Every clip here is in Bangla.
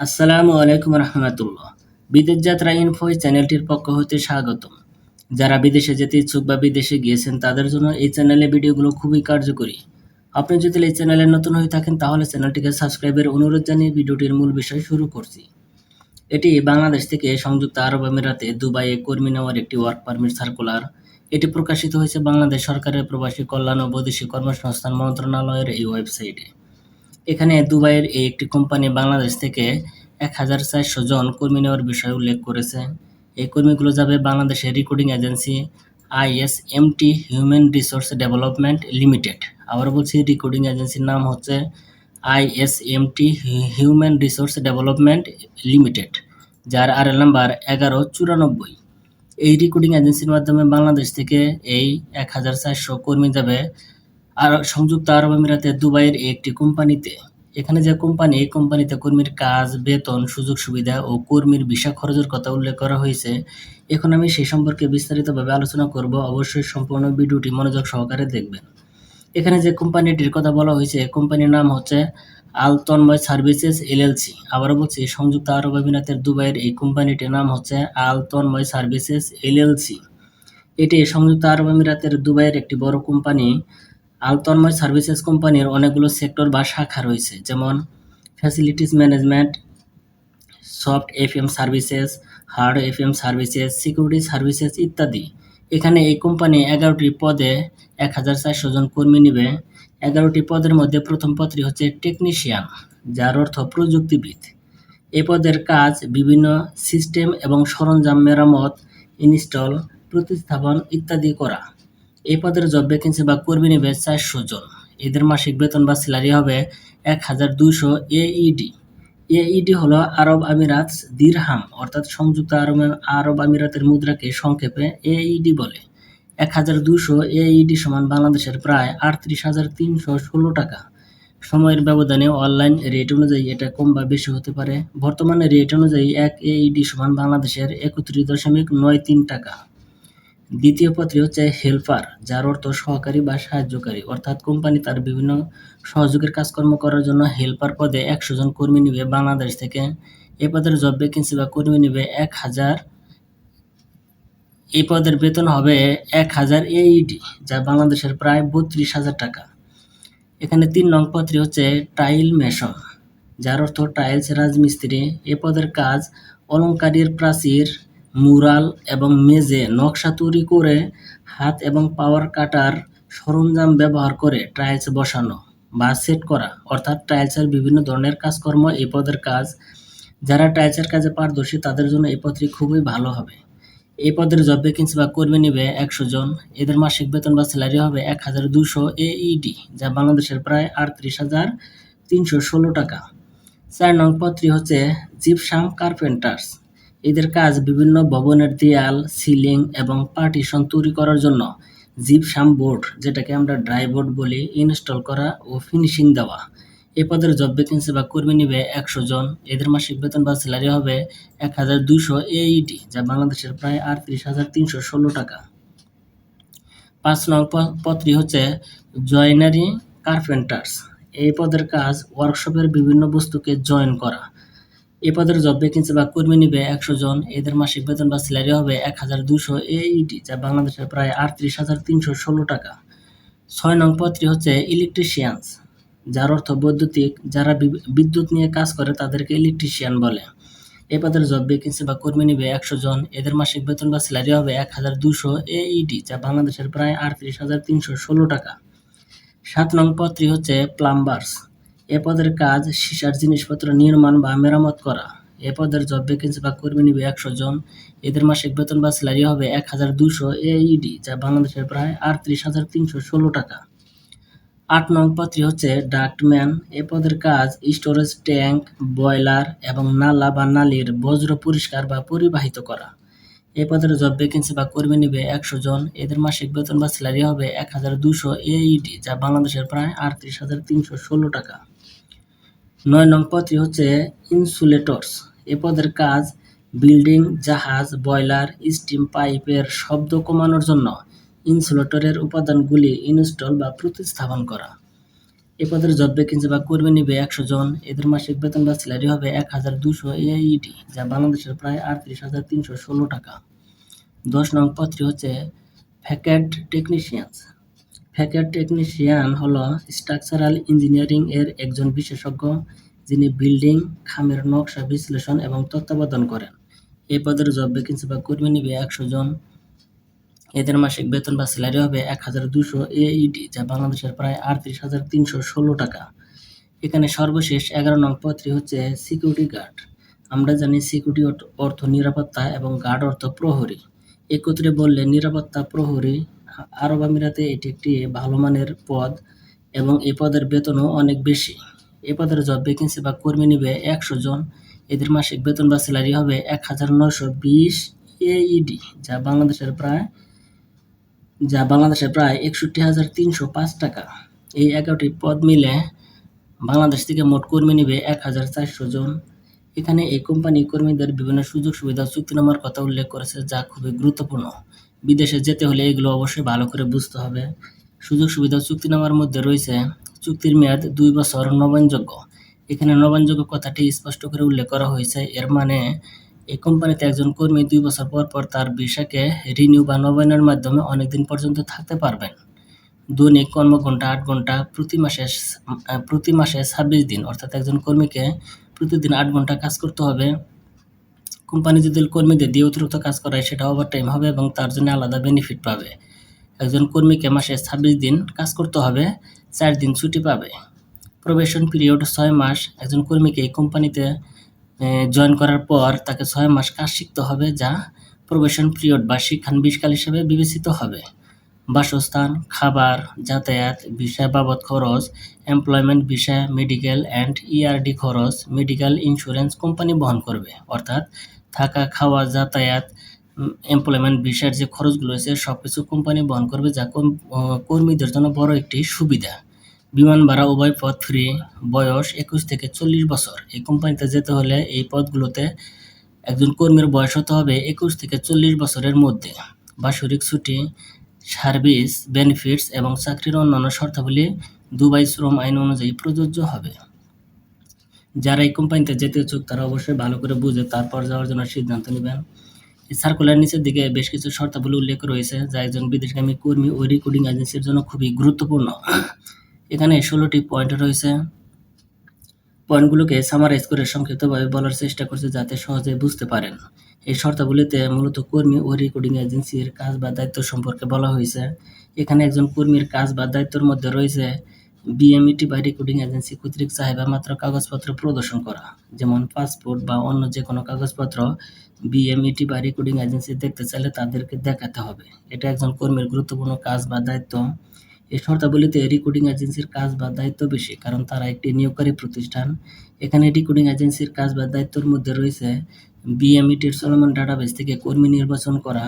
আসসালামু আলাইকুম রহমতুল্লাহ। বিদেশ যাত্রা ইনফো চ্যানেলটির পক্ষ হতে স্বাগতম। যারা বিদেশে যেতে ইচ্ছুক বা বিদেশে গিয়েছেন, তাদের জন্য এই চ্যানেলে ভিডিওগুলো খুবই কার্যকরী। আপনি যদি এই চ্যানেলে নতুন হয়ে থাকেন, তাহলে চ্যানেলটিকে সাবস্ক্রাইবের অনুরোধ জানিয়ে ভিডিওটির মূল বিষয় শুরু করছি। এটি বাংলাদেশ থেকে সংযুক্ত আরব আমিরাতে দুবাইয়ে কর্মী নেওয়ার একটি ওয়ার্ক পারমিট সার্কুলার এটি প্রকাশিত হয়েছে বাংলাদেশ সরকারের প্রবাসী কল্যাণ ও বৈদেশিক কর্মসংস্থান মন্ত্রণালয়ের এই ওয়েবসাইটে এখানে দুবাইয়ের এই একটি কোম্পানি বাংলাদেশ থেকে এক হাজার চারশো জন কর্মী নেওয়ার বিষয়ে উল্লেখ করেছে। এই কর্মীগুলো যাবে বাংলাদেশের recording agency ISMT human resource development limited. আবার বলছি, রেকর্ডিং এজেন্সির নাম হচ্ছে ISMT human resource development limited, যার আর এল নাম্বার এগারো চুরানব্বই। এই রেকর্ডিং এজেন্সির মাধ্যমে বাংলাদেশ থেকে এই এক হাজার চারশো কর্মী যাবে আর সংযুক্ত আরব আমিরাতের দুবাইয়ের একটি কোম্পানিতে। এখানে যে কোম্পানি, এই কোম্পানিতে কর্মীর কাজ, বেতন, সুযোগ সুবিধা ও কর্মীর ভিসা খরচের কথা উল্লেখ করা হয়েছে। এখন আমি সেই সম্পর্কে বিস্তারিতভাবে আলোচনা করব। অবশ্যই সম্পূর্ণ ভিডিওটি মনোযোগ সহকারে দেখবেন। এখানে যে কোম্পানিটির কথা বলা হয়েছে, কোম্পানির নাম হচ্ছে আল তন্ময় সার্ভিসেস এলএলসি। আবারও বলছি, সংযুক্ত আরব আমিরাতের দুবাইয়ের এই কোম্পানিটির নাম হচ্ছে আল তন্ময় সার্ভিসেস এলএলসি। এটি সংযুক্ত আরব আমিরাতের দুবাইয়ের একটি বড় কোম্পানি। আলতন্ময় সার্ভিসেস কোম্পানির অনেকগুলো সেক্টর বা শাখা রয়েছে, যেমন facilities management, soft F M services, hard F M services, security services ইত্যাদি। এখানে এই কোম্পানি এগারোটি পদে এক হাজার চারশো জন কর্মী নেবে। এগারোটি পদের মধ্যে প্রথম পদটি হচ্ছে টেকনিশিয়ান, যার অর্থ প্রযুক্তিবিদ। এ পদের কাজ বিভিন্ন সিস্টেম এবং সরঞ্জাম মেরামত, ইনস্টল, প্রতিস্থাপন ইত্যাদি করা। এই পদের জব ভ্যাকেন্সি বা কর্মী নেবে চারশো জন। এদের মাসিক বেতন বা স্যালারি হবে এক হাজার দুইশো এইডি এইডি হলো আরব আমিরাত দিরহাম, অর্থাৎ সংযুক্ত আরব আরব আমিরাতের মুদ্রাকে সংক্ষেপে এইডি বলে। এক হাজার দুশো এইডি সমান বাংলাদেশের প্রায় আটত্রিশ হাজার তিনশো ষোলো টাকা। সময়ের ব্যবধানে অনলাইন রেট অনুযায়ী এটা কম বা বেশি হতে পারে। বর্তমানে রেট অনুযায়ী এক এইডি সমান বাংলাদেশের একত্রিশ দশমিক নয় তিন টাকা। দ্বিতীয় পদটি হচ্ছে হেল্পার, যার অর্থ সহকারী বা সাহায্যকারী। অর্থাৎ কোম্পানি তার বিভিন্ন সহযোগের কাজকর্ম করার জন্য হেল্পার পদে একশো জন কর্মী নিবে বাংলাদেশ থেকে। এ পদের জব ভ্যাকেন্সি বা কর্মী নিবে এক হাজার। এই পদের বেতন হবে এক হাজার এইডি যা বাংলাদেশের প্রায় বত্রিশ হাজার টাকা। এখানে তিন নং পদটি হচ্ছে টাইল মেশন যার অর্থ টাইলস রাজমিস্ত্রি। এ পদের কাজ অলঙ্কারীর প্রাচীর মুরাল এবং মেঝে নকশা তৈরি করে হাত এবং পাওয়ার কাটার সরঞ্জাম ব্যবহার করে টাইলস বসানো বা সেট করা। অর্থাৎ টাইলসের বিভিন্ন ধরনের কাজকর্ম এই পদের কাজ। যারা টাইলসের কাজে পারদর্শী, তাদের জন্য এই পদটি খুবই ভালো হবে। এই পদের জব ভ্যাকেন্সি বা কর্মী নেবে একশো জন। এদের মাসিক বেতন বা স্যালারি হবে এক হাজার দুশো এইডি যা বাংলাদেশের প্রায় আটত্রিশ হাজার তিনশো ষোলো টাকা। চার নং পদটি হচ্ছে জিপসাম কার্পেন্টার্স এদের কাজ বিভিন্ন ভবনের দেয়াল, সিলিং এবং পার্টিশন তৈরি করার জন্য জিপসাম বোর্ড, যেটাকে আমরা ড্রাই বোর্ড বলি, ইনস্টল করা ও ফিনিশিং দেওয়া। এ পদের জব ভ্যাকেন্সি বা কর্মী নিবে একশো জন। এদের মাসিক বেতন বা স্যালারি হবে এক হাজার দুইশো এইটি যা বাংলাদেশের প্রায় আটত্রিশ হাজার তিনশো ষোলো টাকা। পাঁচ নং পদটি হচ্ছে জয়নারি কার্পেন্টার্স এই পদের কাজ ওয়ার্কশপের বিভিন্ন বস্তুকে জয়েন করা। এ পদের জব ভ্যাকেন্সি বা কর্মী নিবে একশো জন। এদের মাসিক বেতন বা স্যালারি হবে এক হাজার দুশো এইটি যা বাংলাদেশের প্রায় আটত্রিশ হাজার তিনশো ষোলো টাকা। ছয় নং পদটি হচ্ছে ইলেকট্রিশিয়ানস যার অর্থ বৈদ্যুতিক। যারা বিদ্যুৎ নিয়ে কাজ করে তাদেরকে ইলেকট্রিশিয়ান বলে। এ পদের জব ভ্যাকেন্সি বা কর্মী নিবে একশো জন। এদের মাসিক বেতন বা স্যালারি হবে এক হাজার দুশো এইটি যা বাংলাদেশের প্রায় আটত্রিশ হাজার তিনশো ষোলো টাকা। সাত নং পদটি হচ্ছে প্লাম্বার্স এ পদের কাজ, সীসার জিনিসপত্র নির্মাণ বা মেরামত করা। এ পদের জব ভ্যাকেন্সি বা কর্মী নিবে একশো জন। এদের মাসিক বেতন বা স্যালারি হবে এক হাজার দুশো এইডি যা বাংলাদেশের প্রায় আটত্রিশ হাজার তিনশো ষোলো টাকা। আট নং পদটি হচ্ছে ডাক্টম্যান এ পদের কাজ, স্টোরেজ ট্যাঙ্ক বয়লার এবং নালা বা নালীর বজ্র পরিষ্কার বা পরিবাহিত করা। এ পদের জব ভ্যাকেন্সি বা কর্মী নিবে একশো জন। এদের মাসিক বেতন বা স্যালারি হবে এক হাজার দুশো এইডি যা বাংলাদেশের প্রায় আটত্রিশ হাজার তিনশো ষোলো টাকা। নয় নং পদটি হচ্ছে ইনসুলেটরস। এ পদের কাজ বিল্ডিং, জাহাজ বয়লার স্টিম পাইপের শব্দ কমানোর জন্য ইনসুলেটরের উপাদানগুলি ইনস্টল বা প্রতিস্থাপন করা। এ পদের জব ভ্যাকেন্সি বা কর্মী নিবে একশো জন। এদের মাসিক বেতন বা স্যালারি হবে এক হাজার দুশো এইটি যা বাংলাদেশের প্রায় আটত্রিশ হাজার তিনশো ষোলো টাকা। দশ নং পদটি হচ্ছে ফ্যাকেট টেকনিশিয়ান ফ্যাকেট টেকনিশিয়ান হলো স্ট্রাকচারাল ইঞ্জিনিয়ারিং এর একজন বিশেষজ্ঞ, যিনি বিল্ডিং খামের নকশা বিশ্লেষণ এবং তত্ত্বাবধান করেন। এই পদের জব ভ্যাকেন্সি বা কর্মী নিবে একশো জন। এদের মাসিক বেতন বা স্যালারি হবে এক হাজার দুশো এইটি যা বাংলাদেশের প্রায় আটত্রিশ হাজার তিনশো ষোলো টাকা। এখানে সর্বশেষ এগারো নং পদটি হচ্ছে সিকিউরিটি গার্ড আমরা জানি সিকিউরিটি অর্থ নিরাপত্তা এবং গার্ড অর্থ প্রহরী। একত্রে বললে নিরাপত্তা প্রহরী আরব আমিরাতে এটি একটি ভালো মানের পদ এবং এই পদের বেতনও অনেক বেশি। এই পদের জব ভ্যাকেন্সি বা কর্মী নিবে একশো জন। এদের মাসিক বেতন বা স্যালারি হবে এক হাজার নশো বিশ এইডি যা বাংলাদেশের প্রায় যা বাংলাদেশের প্রায় একষট্টি হাজার তিনশো পাঁচ টাকা। এই এগারোটি পদ মিলে বাংলাদেশ থেকে মোট কর্মী নেবে এক হাজার চারশো জন। এখানে এই কোম্পানি কর্মীদের বিভিন্ন সুযোগ সুবিধা চুক্তিনামার কথা উল্লেখ করেছে, যা খুবই গুরুত্বপূর্ণ। বিদেশে যেতে হলে এগুলো অবশ্যই ভালো করে বুঝতে হবে। সুযোগ সুবিধা চুক্তিনামার মধ্যে রয়েছে, চুক্তির মেয়াদ দুই বছর নবায়নযোগ্য এখানে নবায়নযোগ্য কথাটি স্পষ্ট করে উল্লেখ করা হয়েছে। এর মানে এই কোম্পানিতে একজন কর্মী দুই বছর পর পর তার ভিসাকে রিনিউ বা নবায়নের মাধ্যমে অনেকদিন পর্যন্ত থাকতে পারবেন। দৈনিক কর্মঘণ্টা আট ঘণ্টা প্রতি মাসে প্রতি মাসে ছাব্বিশ দিন, অর্থাৎ একজন কর্মীকে প্রতিদিন আট ঘণ্টা কাজ করতে হবে। কোম্পানি যদি কর্মীদের দিয়ে অতিরিক্ত কাজ করায়, সেটা ওভার টাইম হবে এবং তার জন্য আলাদা বেনিফিট পাবে। একজন কর্মীকে মাসে ছাব্বিশ দিন কাজ করতে হবে, চার দিন ছুটি পাবে। প্রবেশন পিরিয়ড ছয় মাস। একজন কর্মীকে এই কোম্পানিতে জয়েন করার পর তাকে ছয় মাস কাজ শিখতে হবে, যা প্রবেশন পিরিয়ড বা শিক্ষানবিশকাল হিসেবে বিবেচিত হবে। বাসস্থান, খাবার, যাতায়াত বিষয় বাবদ খরচ এমপ্লয়মেন্ট বিষয় মেডিকেল অ্যান্ড ইআরডি খরচ মেডিকেল ইন্স্যুরেন্স কোম্পানি বহন করবে। অর্থাৎ থাকা, খাওয়া, যাতায়াত এমপ্লয়মেন্ট বিষয়ের যে খরচগুলো আছে সব কিছু কোম্পানি বহন করবে যা কর্মীদের জন্য বড় একটি সুবিধা। বিমান ভাড়া উভয় পদ ফ্রি, বয়স একুশ থেকে চল্লিশ বছর। এই কোম্পানিতে যেতে হলে এই পদগুলোতে একজন কর্মীর বয়স হতে হবে একুশ থেকে চল্লিশ বছরের মধ্যে। বাৎসরিক ছুটি, সার্ভিস বেনিফিটস এবং চাকরির অন্যান্য শর্তাবলী দুবাই শ্রম আইন অনুযায়ী প্রযোজ্য হবে। যারা এই কোম্পানিতে যেতে ইচ্ছুক, তারা অবশ্যই ভালো করে বুঝে তারপর যাওয়ার জন্য সিদ্ধান্ত নেবেন। সার্কুলার নিচের দিকে বেশ কিছু শর্তাবলী উল্লেখ রয়েছে, যা একজন বিদেশগামী কর্মী ও রেকর্ডিং এজেন্সির জন্য খুবই গুরুত্বপূর্ণ। এখানে ষোলোটি পয়েন্ট রয়েছে। পয়েন্টগুলোকে সামারাইজ করে সংক্ষিপ্তভাবে বলার চেষ্টা করছে যাতে সহজে বুঝতে পারেন। এই শর্তাবলীতে মূলত কর্মী ও রেকর্ডিং এজেন্সির কাজ বা দায়িত্ব সম্পর্কে বলা হয়েছে। এখানে একজন কর্মীর কাজ বা দায়িত্বের মধ্যে রয়েছে বিএমইটি বা রেকর্ডিং এজেন্সি কর্তৃক চাহিদা মাত্র কাগজপত্র প্রদর্শন করা। যেমন পাসপোর্ট বা অন্য যে কোনো কাগজপত্র বিএমইটি বা রেকর্ডিং এজেন্সি দেখতে চাইলে তাদেরকে দেখাতে হবে। এটা একজন কর্মীর গুরুত্বপূর্ণ কাজ বা দায়িত্ব। এই শর্তাবলীতে রেকর্ডিং এজেন্সির কাজ বা দায়িত্ব বেশি, কারণ তারা একটি নিয়োগকারী প্রতিষ্ঠান। এখানে রেকর্ডিং এজেন্সির কাজ বা দায়িত্বের মধ্যে রয়েছে বিএমইটির চলমান ডাটাবেস থেকে কর্মী নির্বাচন করা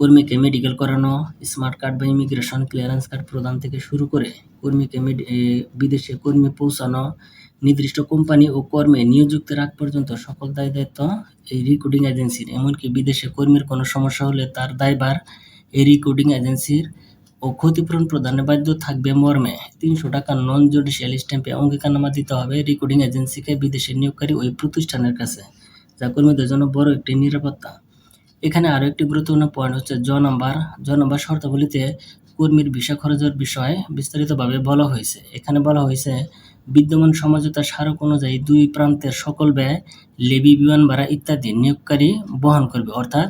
কর্মীকে মেডিকেল করানো স্মার্ট কার্ড বা ইমিগ্রেশন ক্লিয়ারেন্স কার্ড প্রদান থেকে শুরু করে কর্মীকে বিদেশে কর্মী পৌঁছানো, নির্দিষ্ট কোম্পানি ও কর্মে নিয়োযুক্তের আগ পর্যন্ত সকল দায় দায়িত্ব এই রেকর্ডিং এজেন্সির এমনকি বিদেশে কর্মীর কোনো সমস্যা হলে তার দায়ভার এই রেকর্ডিং এজেন্সির ও ক্ষতিপূরণ প্রদানে বাধ্য থাকবে মর্মে। তিনশো টাকা নন জুডিশিয়াল স্ট্যাম্পে অঙ্গীকারনামা দিতে হবে রেকর্ডিং এজেন্সিকে বিদেশে নিয়োগকারী ওই প্রতিষ্ঠানের কাছে, যা কর্মীদের জন্য বড় একটি নিরাপত্তা। এখানে আরও একটি গুরুত্বপূর্ণ পয়েন্ট হচ্ছে জ নম্বর জ নম্বর শর্তাবলীতে কর্মীর ভিসা খরচের বিষয়ে বিস্তারিতভাবে বলা হয়েছে। এখানে বলা হয়েছে, বিদ্যমান সমঝোতা স্মারক অনুযায়ী দুই প্রান্তের সকল ব্যয় লেবি, বিমান ভাড়া ইত্যাদি নিয়োগকারী বহন করবে। অর্থাৎ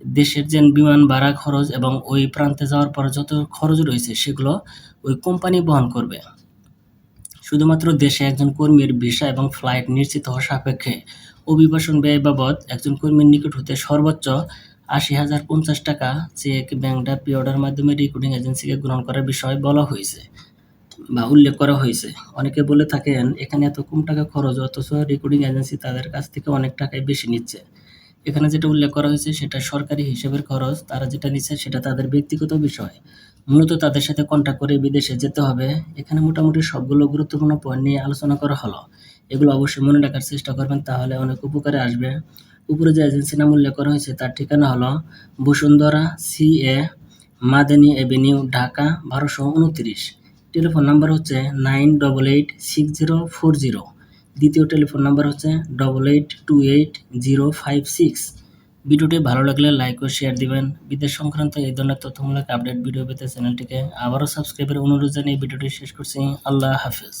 দেশের যে বিমান ভাড়া খরচ এবং ওই প্রান্তে যাওয়ার পর যত খরচ রয়েছে সেগুলো ওই কোম্পানি বহন করবে। শুধুমাত্র দেশে একজন কর্মীর ভিসা এবং ফ্লাইট নিশ্চিত হওয়া সাপেক্ষে অভিবাসন ব্যয় বাবদ একজন কর্মীর নিকট হতে সর্বোচ্চ আশি হাজার পঞ্চাশ টাকা চেক, ব্যাংক পে অর্ডার মাধ্যমে রেকর্ডিং এজেন্সিকে গ্রহণ করার বিষয়ে বলা হয়েছে বা উল্লেখ করা হয়েছে। অনেকে বলে থাকেন, এখানে এত কম টাকা খরচ, অথচ রেকর্ডিং এজেন্সি তাদের কাছ থেকে অনেক টাকায় বেশি নিচ্ছে। এখানে যেটা উল্লেখ করা হয়েছে, সেটা সরকারি হিসেবের খরচ, তারা যেটা নিচ্ছে সেটা তাদের ব্যক্তিগত বিষয়। মূলত তাদের সাথে কন্ট্যাক্ট করে বিদেশে যেতে হবে। এখানে মোটামুটি সবগুলো গুরুত্বপূর্ণ পয়েন্ট নিয়ে আলোচনা করা হলো। এগুলো অবশ্যই মনে রাখার চেষ্টা করবেন, তাহলে অনেক উপকারে আসবে। উপরে যে এজেন্সি নাম উল্লেখ করা হয়েছে, তার ঠিকানা হলো Bashundhara C A Madani avenue, Dhaka বারোশো উনত্রিশ। টেলিফোন নাম্বার হচ্ছে nine double eight six zero four zero. দ্বিতীয় টেলিফোন নাম্বার হচ্ছে double eight two eight zero five six ভিডিওটি ভালো লাগলে লাইক ও শেয়ার দিবেন। বিদেশ সংক্রান্ত এই ধরনের তথ্যমূলক আপডেট ভিডিও পেতে চ্যানেলটিকে আবারও সাবস্ক্রাইবের অনুরোধ জানিয়ে ভিডিওটি শেষ করছি। আল্লাহ হাফিজ।